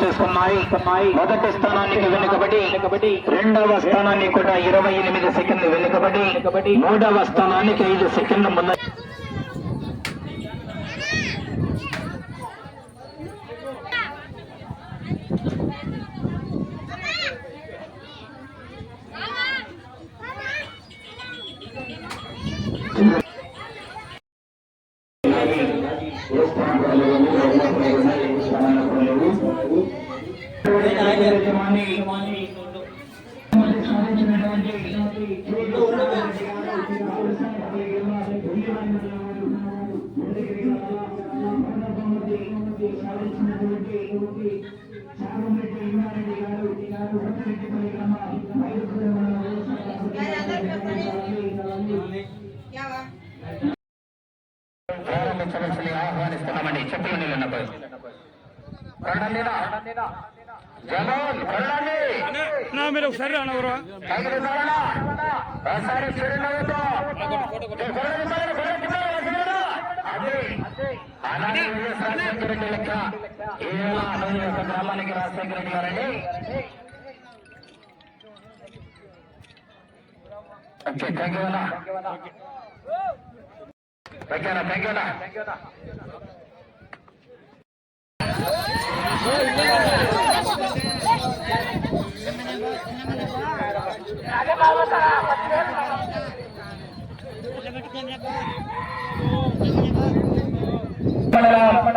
చేసుకున్నాయి మొదటి స్థానానికి వెనుకబడి రెండవ స్థానానికి కూడా ఇరవై ఎనిమిది సెకండ్లు వెనుకబడి మూడవ స్థానానికి ఐదు సెకండ్లు ముందు ప్రారంభించవలసి ఆహ్వానిస్తున్నామండి చెప్పులు నిలబై జగన్ కొల్లండి నా మీరు ఒకసారి అడవి యొక్క గ్రామానికి రాజశేఖర రెడ్డి గారండి. థ్యాంక్ యూ అన్నా. థ్యాంక్ యూ అన్నా థ్యాంక్ యూ అన్నా.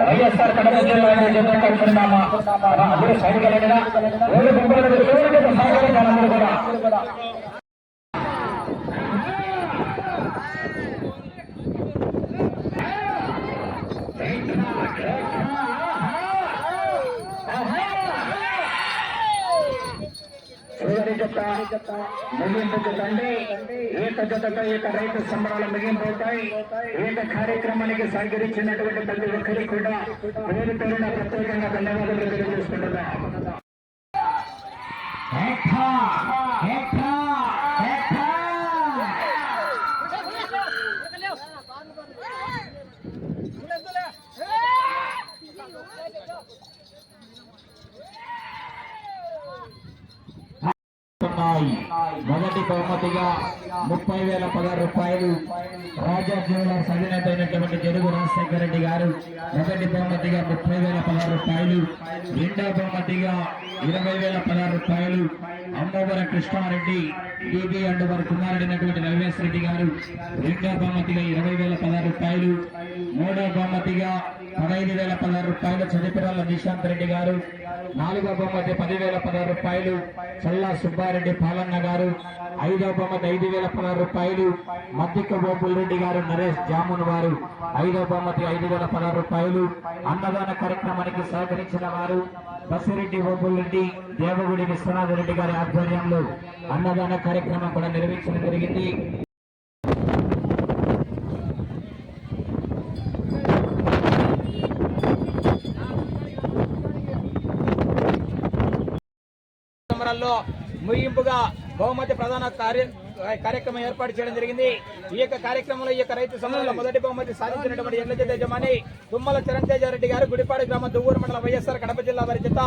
వైఎస్ఆర్ కడప జిల్లా చెప్పుకుంటున్నామా అందరూ సైనికులైనా ఏడు గుంపులకు చూడండి సహకరించాలి అందరూ కూడా చివరి జత ముగింపుకు తండ్రి ఏక జతతో ఏక రైతు సంబరాలు ముగింపవుతాయి ఏక కార్యక్రమానికి సహకరించినటువంటి ప్రతి ఒక్కరికి కూడా పేరు పేరున ప్రత్యేకంగా ధన్యవాదాలు. తెలియజేసుకుంటున్నా తెలియజేసుకుంటున్నాం ఉన్నాయి మొదటి బహుమతిగా ముప్పై వేల పదహారు రూపాయలు. రాజా జ్యువెలర్స్ అధినేత అయినటువంటి జరుగు రాజశేఖర రెడ్డి గారు మొదటి బహుమతిగా ముప్పై వేల పదహారు రూపాయలు. రెండవ బహుమతిగా ఇరవై వేల పదహారు రూపాయలు. అమ్మవర కృష్ణారెడ్డి డిబి అండ్ వారి కుమారుడైనటువంటి రవివేశ్ రెడ్డి గారు రెండవ బహుమతిగా ఇరవై వేల పదహారు రూపాయలు. మూడవ బహుమతిగా పదహైదు వేల పదహారు రూపాయలు చదిపిరాల నిశాంత్ రెడ్డి గారు నాలుగో బహుమతి పదివేల పదహారు రూపాయలు చల్లా సుబ్బారెడ్డి పాలన్న గారు ఐదో బహుమతి ఐదు వేల పదహారు రూపాయలు మద్దిక గోపుల్ రెడ్డి గారు నరేష్ జామున్ వారు ఐదో బహుమతి ఐదు వేల పదహారు రూపాయలు అన్నదాన కార్యక్రమానికి సహకరించిన వారు బసిరెడ్డి గోపుల్ రెడ్డి దేవగుడి విశ్వనాథ రెడ్డి గారి ఆధ్వర్యంలో అన్నదాన కార్యక్రమం కూడా నిర్వహించడం జరిగింది. సంబరాల్లో ముగింపుగా బహుమతి ప్రధాన కార్య కార్యక్రమం ఏర్పాటు చేయడం జరిగింది. ఈ యొక్క కార్యక్రమంలో ఈ యొక్క రైతు సమయంలో మొదటి బహుమతి సాధించినటువంటి ఎడ్ల జత యజమాని తుమ్మల చిరంతేజారెడ్డి గారు గుడిపాడు గ్రామం దువ్వూరు మండలం వైఎస్ఆర్ కడప జిల్లా వారి చేత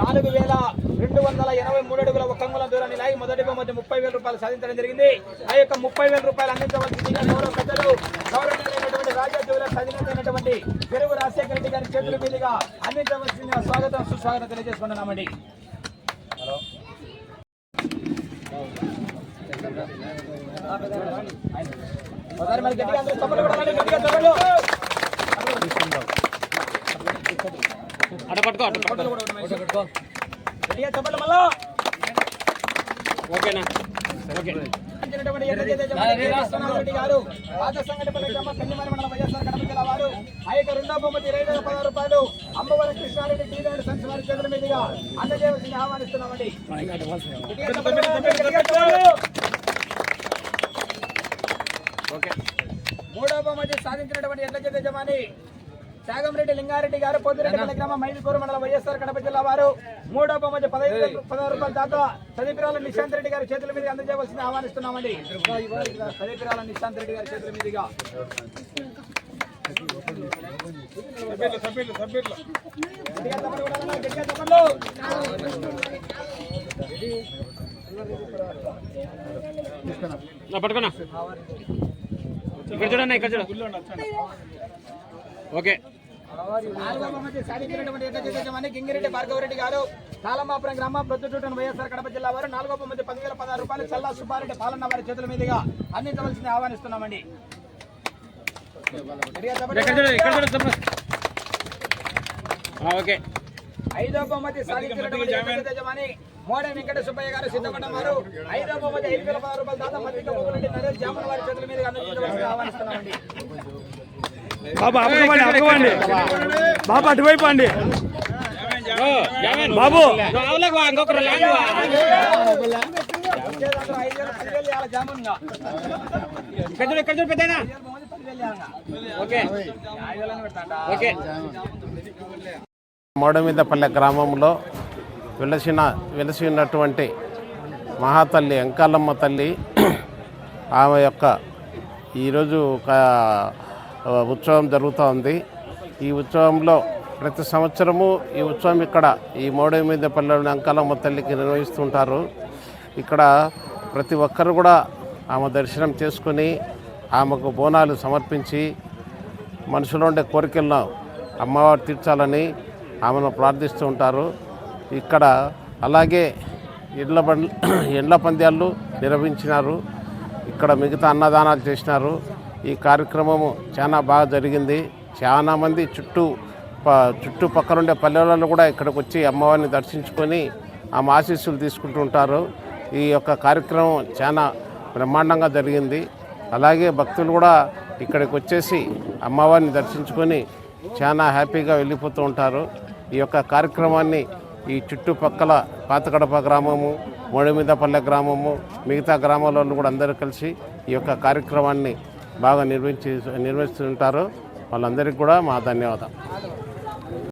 నాలుగు వేల రెండు వందల ఎనభై మూడు అడుగుల ఒక అంగుళం దూరాన్ని లాగి మొదటి బహుమతి ముప్పై వేల రూపాయలు సాధించడం జరిగింది. ఆ యొక్క ముప్పై వేల రూపాయలు అందించవలసిందిగా గౌరవ పెద్దలు గౌరవనీయులైనటువంటి రాజా జ్యువెలర్స్ అధినేత పెరుగు రాజశేఖర రెడ్డి గారి చేతుల మీదుగా అందించవలసిందిగా స్వాగతం సుస్వాగతం తెలియజేసుకుంటున్నామండి. గట్టిగా అందరూ చప్పట్లు కొట్టాలి, గట్టిగా చప్పట్లు మళ్ళా. అందించినటువంటి పాత సంఘటన గ్రామ కన్యమారి మండలం వైఎస్ఆర్ కడప జిల్లా వారు ఆ యొక్క రెండో బహుమతి ఇరవై వేల పదహారు రూపాయలు అమ్మవారి కృష్ణారెడ్డి టీవీ సంస్థ వారి చేతుల మీదుగా అందజేయవలసింది ఆహ్వానిస్తున్నామండి గట్టిగా చప్పట్లు కొట్టాలి, గట్టిగా చప్పట్లు. మూడో బహుమతి సాధించినటువంటి ఎడ్ల చేత యజమాని త్యాగంరెడ్డి లింగారెడ్డి గారు పొద్దురెడ్డి గ్రామం మైలుకూరు మండలం వైఎస్ఆర్ కడప జిల్లా వారు. మూడో బహుమతి పదహైదు పదహారు రూపాయల దాతో చదిపిరాల నిశాంత్ రెడ్డి గారి చేతుల మీద అందజేయవలసింది ఆహ్వానిస్తున్నామండి. చదిపిరాల నిశాంత్ రెడ్డి గారి చేతుల మీదుగా. పట్టుకున్నా ఇక్కడ చూడండి ఇక్కడ చూడండి ఓకే. సాధించినటువంటి గింగిరెడ్డి భార్గవరెడ్డి గారు కాలమాపురం గ్రామం ప్రొద్దుటూటన్ వైఎస్ఆర్ కడప జిల్లా వారు నాలుగో బహుమతి పదివేల పదహారు రూపాయలు చల్లా సుబ్బారెడ్డి పాలన్న వారి చేతుల మీదుగా అందించవలసింది ఆహ్వానిస్తున్నామండి. ఐదో బహుమతి సాధించినటువంటి యజమాని మోడే వెంకట సుబ్బయ్య గారు సిద్ధపడ్డ వారు ఐదో బహుమతి ఐదు వేల పదహారు రూపాయలు దాదా మధ్య రెడ్డి నరేష్ జాముల వారి చేతుల మీదుగా అందించవలసింది ఆహ్వానిస్తున్నామండి. బాబా అప్పుకోండి అప్పుకోండి బాబా అటువైపు అండి. బాబు. ఇంకొకరు ఇక్కడ చూడు పెద్దనా. ఓకే? ఓకే మోడమీదపల్లె గ్రామంలో వెలసిన వెలసినటువంటి మహాతల్లి అంకాలమ్మ తల్లి ఆమె యొక్క ఈరోజు ఒక ఉత్సవం జరుగుతూ ఉంది ఈ ఉత్సవంలో ప్రతి సంవత్సరము ఈ ఉత్సవం ఇక్కడ ఈ మోడమీదపల్లెలోని అంకాలమ్మ తల్లికి నిర్వహిస్తుంటారు. ఇక్కడ ప్రతి ఒక్కరు కూడా ఆమె దర్శనం చేసుకొని ఆమెకు బోనాలు సమర్పించి మనుషులు ఉండే కోరికలను అమ్మవారు తీర్చాలని ఆమెను ప్రార్థిస్తూ ఉంటారు. ఇక్కడ అలాగే ఇండ్ల బండ్ ఇండ్ల పంద్యాలు నిర్వహించినారు. ఇక్కడ మిగతా అన్నదానాలు చేసినారు. ఈ కార్యక్రమము చాలా బాగా జరిగింది. చాలా మంది చుట్టూ ప- చుట్టుపక్కల ఉండే పల్లెలలో కూడా ఇక్కడికి వచ్చి అమ్మవారిని దర్శించుకొని ఆమె ఆశీస్సులు తీసుకుంటూ ఉంటారు. ఈ యొక్క కార్యక్రమం చాలా బ్రహ్మాండంగా జరిగింది. అలాగే భక్తులు కూడా ఇక్కడికి వచ్చేసి అమ్మవారిని దర్శించుకొని చాలా హ్యాపీగా వెళ్ళిపోతూ ఉంటారు. ఈ యొక్క కార్యక్రమాన్ని ఈ చుట్టుపక్కల పాతకడప గ్రామము మోడిమీదపల్లె గ్రామము మిగతా గ్రామాల వాళ్ళు కూడా అందరూ కలిసి ఈ యొక్క కార్యక్రమాన్ని బాగా నిర్వహించి నిర్వహిస్తుంటారు. వాళ్ళందరికీ కూడా మా ధన్యవాదాలు.